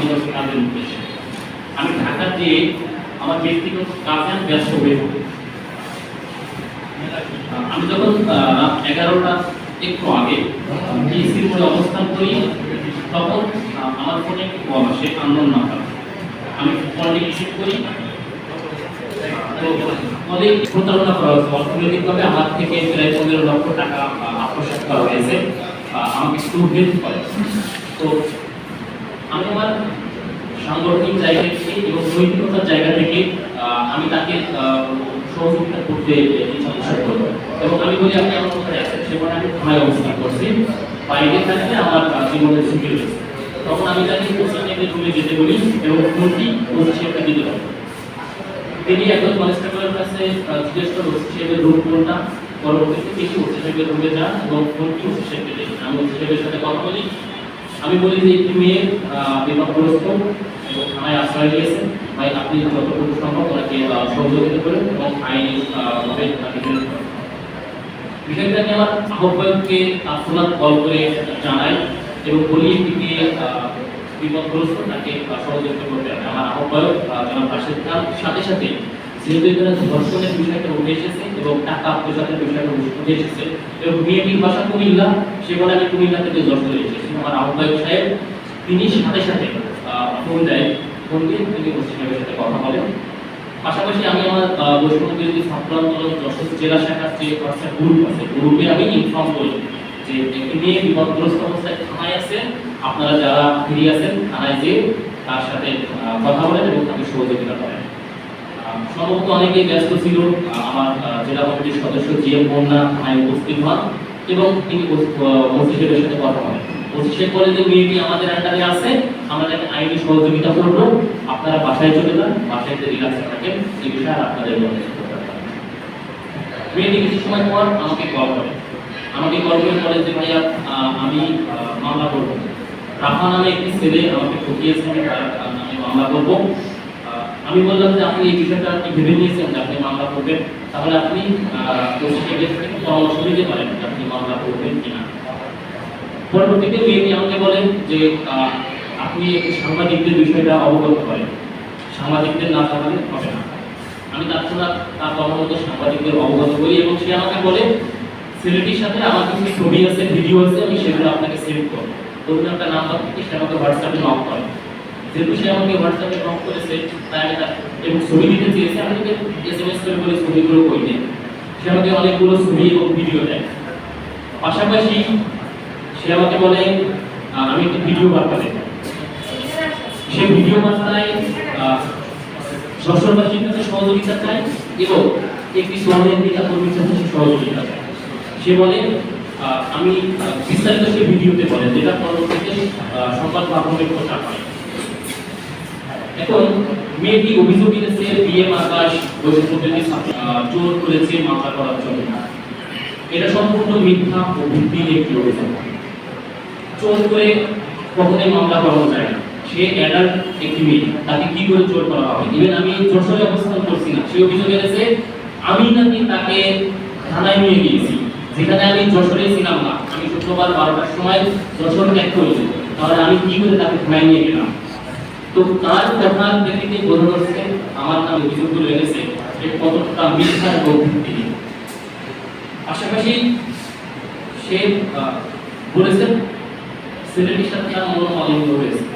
দিবসে কাজের উদ্দেশ্যে। আমি ঢাকা যেয়ে আমার ব্যক্তিগত কাজে আমি ব্যস্ত হয়ে আমি যখন এগারোটা একটু আগে বিএসসির মোড়ে অবস্থান করি তখন আমার ফোনে একটি কল আসে আন্দোলন নাম্বার। আমি কলটি রিসিভ করি। প্রতারণা করা হয়েছে। অর্থনৈতিকভাবে আমার থেকে প্রায় পনেরো লক্ষ টাকা আহ, করা হয়েছে। আমাকে একটু হেল্প করে। তো আমি আমার সাংগঠনিক জায়গা থেকে এবং নৈতিকতার জায়গা থেকে আমি তাকে সহযোগিতা করতে ইচ্ছা করব। এবং আমি বলি, আপনি আমার কোথায় আছেন। সেখানে আমি থানায় অবস্থান করছি। বাইরে থাকলে আমার জীবনের ঝুঁকি তখন আমি তাকে থেকে রুমে যেতে বলি এবং কোচিং সাহেবকে দিতে পারি তিনি একজন কনস্টেবলের কাছে জিজ্ঞেস করে ওসি সাহেবের রুম কোনটা? পরবর্তীতে তিনি ওসি সাহেবের রুমে যান এবং ফোনটি ওসি সাহেবকে দেন আমি ওসি সাথে কথা বলি। আমি বলি যে একটি মেয়ে বিপদগ্রস্ত এবং থানায় আশ্রয় দিয়েছে ভাই, আপনি যতটুকু সম্ভব ওনাকে সহযোগিতা করেন এবং আইনি ভাবে বিষয়টা আমি আমার আহ্বায়ককে তৎক্ষণাৎ কল করে জানাই এবং বলি একটি বিপদগ্রস্ত, তাকে সহযোগিতা করতে আমার আহ্বায়ক খান। সাথে সাথে যেহেতু ধর্ষণের উঠে এসেছে এবং টাকা উঠে এসেছে। এবং কুমিল্লা সেখানে আমি কুমিল্লা থেকে আমার সাহেব, তিনি সাথে সাথে কথা বলেন। পাশাপাশি আমি আমার জেলা শাখার যে গ্রুপ আছে গ্রুপে আমি যে থানায় আছে। আপনারা যারা ফিরে আছেন, থানায় যে তার সাথে কথা বলেন এবং তাকে সহযোগিতা করেন। সম্ভবত অনেকেই ব্যস্ত ছিল। আমার জেলা কমিটির সদস্য জি এম বন্যা থানায় উপস্থিত হন এবং তিনি মসজিদের সাথে কথা বলেন। মসজিদ বলে যে মেয়েটি আমাদের আন্ডারে আছে তাকে আইনি সহযোগিতা করব। আপনারা বাসায় চলে যান, বাসায় যে রিল্যাক্সে থাকেন এই বিষয়ে আর আপনাদের মনে মেয়েটি কিছু সময় পর আমাকে কল করে। আমাকে কল করে বলে যে, ভাইয়া আমি মামলা করব। রাফা নামে একটি ছেলে আমাকে ঠকিয়েছে আমি মামলা করব। আমি বললাম যে আপনি এই বিষয়টা আপনি ভেবে নিয়েছেন যে আপনি মামলা করবেন। তাহলে আপনি পরামর্শ দিতে পারেন যে আপনি মামলা করবেন কিনা। পরবর্তীতে মেয়েটি আমাকে বলেন যে আপনি সাংবাদিকদের বিষয়টা অবগত করেন। সাংবাদিকদের না জানালে হবে না। আমি তৎক্ষণাৎ তার কথা মতো সাংবাদিকদের অবগত করি এবং সে আমাকে বলে, ছেলেটির সাথে আমার কিছু ছবি আছে, ভিডিও আছে, আমি সেগুলো আপনাকে সেভ করব। ধরুন একটা নাম্বার থেকে সে আমাকে হোয়াটসঅ্যাপে নক করে যেহেতু সে আমাকে হোয়াটসঅ্যাপে নক করেছে তাই এবং ছবি দিতে চেয়েছে আমি তাকে এস এম এস করে বলে ছবিগুলো কই দিই সে আমাকে অনেকগুলো ছবি এবং ভিডিও দেয়। পাশাপাশি সে আমাকে বলে আমি একটি ভিডিও বার্তা দেব। সে ভিডিও বার্তায় আহ, যশোরবাসীর কাছে সহযোগিতা চায় এবং একটি নেতা কর্মীর কাছে সহযোগিতা চায়। সে বলে আমি বিস্তারিত সে ভিডিওতে বলে যেটা পরবর্তীতে সংবাদ মাধ্যমে প্রচার হয়। এখন মেয়েটি অভিযোগ এনেছে বিএম আকাশ ছাত্র জোর করেছে মামলা করার জন্য। এটা সম্পূর্ণ মিথ্যা ও ভিত্তিহীন একটি অভিযোগ। চোর করে কখনোই মামলা করানো যায় না। সে অ্যাডাল্ট একটি মেয়ে, তাকে কি করে চোর করা হবে? ইভেন আমি যশোরে অবস্থান করছি না, সে অভিযোগ এনেছে আমি নাকি তাকে থানায় নিয়ে গিয়েছি, যেখানে আমি যশোরে ছিলাম না। আমি শুক্রবার বারোটার সময় যশোর ত্যাগ করেছি। তাহলে আমি কি করে তাকে থানায় নিয়ে গেলাম? তো তার কথার প্রেক্ষিতে বোঝা যাচ্ছে আমার নামে অভিযোগগুলো এনেছে যে কতটা মিথ্যা এবং পাশাপাশি সে বলেছেন ছেলেটির সাথে তার মনোমালিন্য হয়েছে।